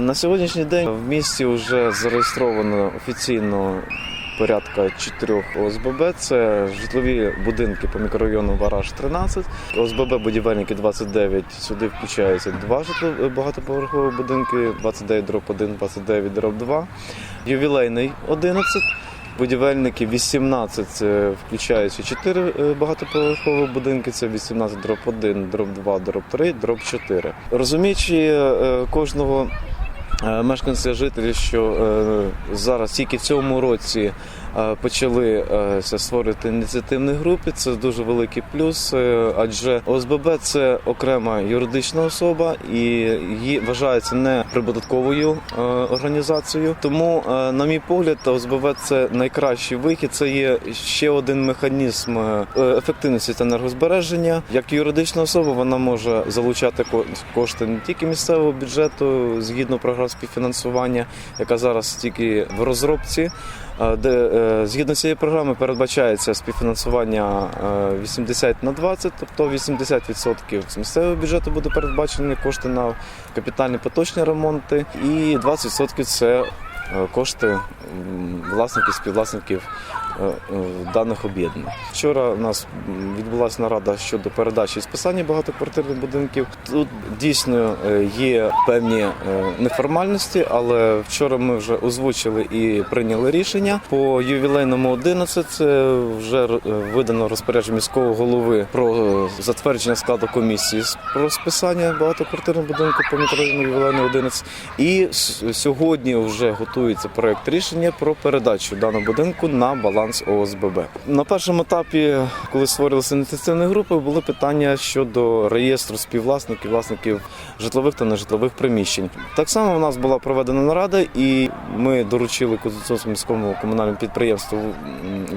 На сьогоднішній день в місті вже зареєстровано офіційно порядка чотирьох ОСББ. Це житлові будинки по мікрорайону Вараж 13, ОСББ будівельники 29. Сюди включаються два житлові багатоповерхові будинки 29 дроб 1, 29 дроб 2, ювілейний 11. Будівельники 18 це включаються 4 багатоповерхові будинки. Це 18 дроб 1, дроб 2, дроб 3, дроб 4. Розуміючи е, кожного е, мешканця жителі, що е, зараз тільки в цьому році почали е, створити ініціативні групи. Це дуже великий плюс, е, адже ОСББ це окрема юридична особа і її вважається не прибутковою е, організацією. Тому, е, на мій погляд, ОСББ це найкращий вихід. Це є ще один механізм е, ефективності та енергозбереження. Як юридична особа, вона може залучати ко- кошти не тільки місцевого бюджету згідно програм співфінансування, яка зараз тільки в розробці. е, Де е, згідно цієї програми передбачається співфінансування е, 80 на 20, тобто 80% з місцевого бюджету буде передбачені кошти на капітальні поточні ремонти, і 20% це е, кошти власників, співвласників е, е, даних об'єднань. Вчора у нас відбулася нарада щодо передачі і списання багатоквартирних будинків. Тут дійсно е, є певні е, неформальності, але вчора ми вже озвучили і прийняли рішення по ювілейному 11 Це вже е, видано розпорядження міського голови про е, затвердження складу комісії про списання багатоквартирного будинку по мікрорайону ювілейний 11. І сьогодні вже готується проект рішення про передачу даного будинку на баланс ОСББ. На першому етапі, коли створилися ініціативні групи, були питання щодо реєстру співвласників, власників житлових та нежитлових приміщень. Так само у нас була проведена нарада, і ми доручили Кузнецовському міському комунальному підприємству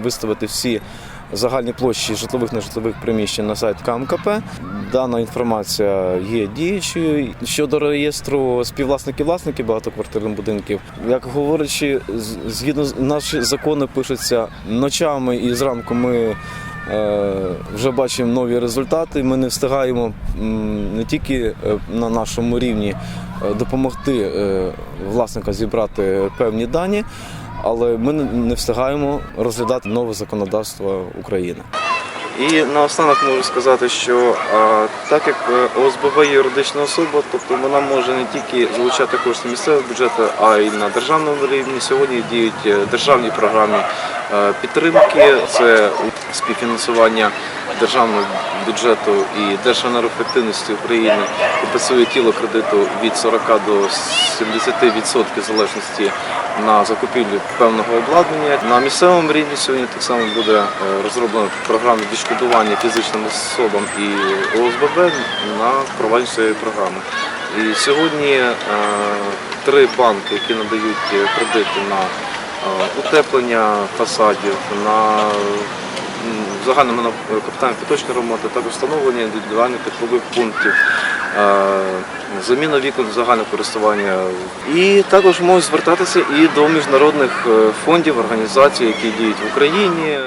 виставити всі загальні площі житлових нежитлових приміщень на сайт КМКП. Дана інформація є діючою щодо реєстру співвласників власників багатоквартирних будинків. Як говорячи, згідно з- наші закони пишуться ночами і зранку ми. е, Вже бачимо нові результати. Ми не встигаємо не тільки е, на нашому рівні е, допомогти власникам зібрати певні дані, але ми не- встигаємо розглядати нове законодавство України. І наостанок можу сказати, що а, так як е, ОСББ є юридична особа, тобто вона може не тільки залучати кошти місцевого бюджету, а й на державному рівні. Сьогодні діють е, державні програми е, підтримки, це співфінансування державного бюджету і Держенергоефективності України компенсує тіло кредиту від 40 до 70% залежності на закупівлю певного обладнання. На місцевому рівні сьогодні так само буде е, розроблена програма відшкодування фізичним особам і ОСББ на впровадження цієї програми. І сьогодні е, три банки, які надають кредити на е, утеплення фасадів, на м, загальному на капітальні поточні ремонти, також встановлення індивідуальних теплових пунктів, е, заміна вікон загального користування. І також можуть звертатися і до міжнародних е, фондів, організацій, які діють в Україні.